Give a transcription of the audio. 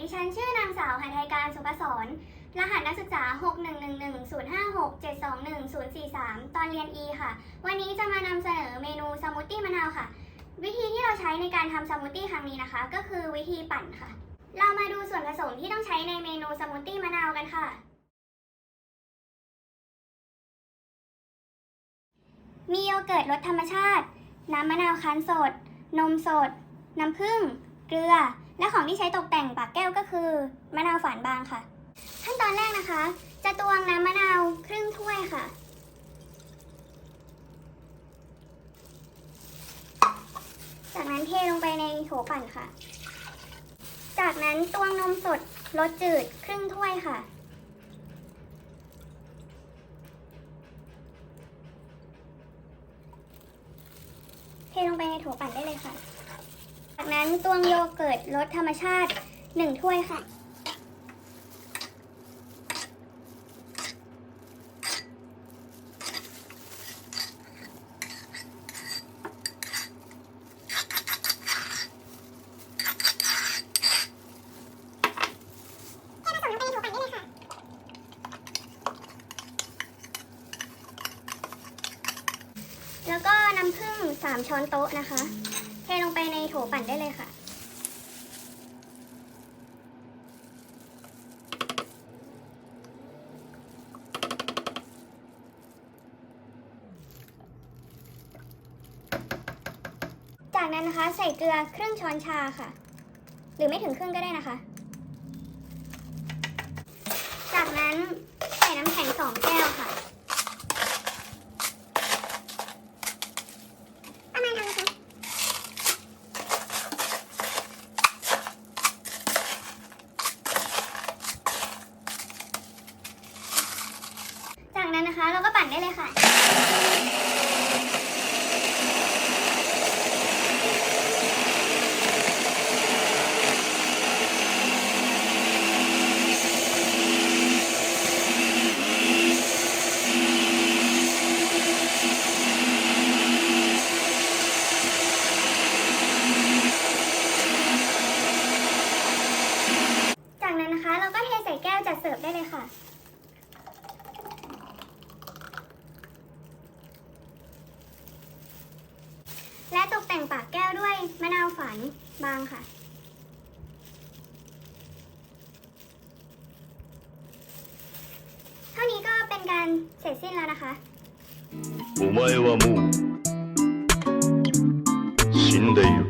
ดิฉันชื่อนางสาวหัทไทยการสุภศร รหัสนักศึกษา 6111056721043 ตอนเรียน E ค่ะ วันนี้จะมานำเสนอเมนูสมูทตี้มะนาวค่ะ วิธีที่เราใช้ในการทำสมูทตี้ครั้งนี้นะคะ ก็คือวิธีปั่นค่ะ เรามาดูส่วนผสมที่ต้องใช้ในเมนูสมูทตี้มะนาวกันค่ะ มีโยเกิร์ตรสธรรมชาติ น้ำมะนาวคั้นสด นมสด น้ำผึ้ง เกลือ และของที่ใช้ตกแต่ง มะนาวฝานบางค่ะ ขั้นตอนแรกนะคะ จะตวงน้ำมะนาวครึ่งถ้วยค่ะ จากนั้นเทลงไปในโถปั่นค่ะ จากนั้นตวงนมสดรสจืดครึ่งถ้วยค่ะเทลงไปในโถปั่นได้เลยค่ะ จากนั้นตวงโยเกิร์ตรสธรรมชาติ หนึ่งถ้วยค่ะ แล้วก็น้ำผึ้ง3ช้อนโต๊ะนะคะ เทลงไปในโถปั่นได้เลยค่ะ นั้นนะคะ ใส่เกลือครึ่งช้อนชาค่ะ หรือไม่ถึงครึ่งก็ได้นะคะ จากนั้นใส่น้ำแข็งสองแก้วค่ะประมาณนั้นนะคะจากนั้นนะคะเราก็ปั่นได้เลยค่ะ จากนั้นนะคะเราก็เทใส่แก้วจัดเสิร์ฟได้ เลยค่ะ และตกแต่งปากแก้วด้วยมะนาวฝานบางค่ะ เท่านี้ก็เป็นการเสร็จสิ้นแล้วนะคะ お前はもう死んでいる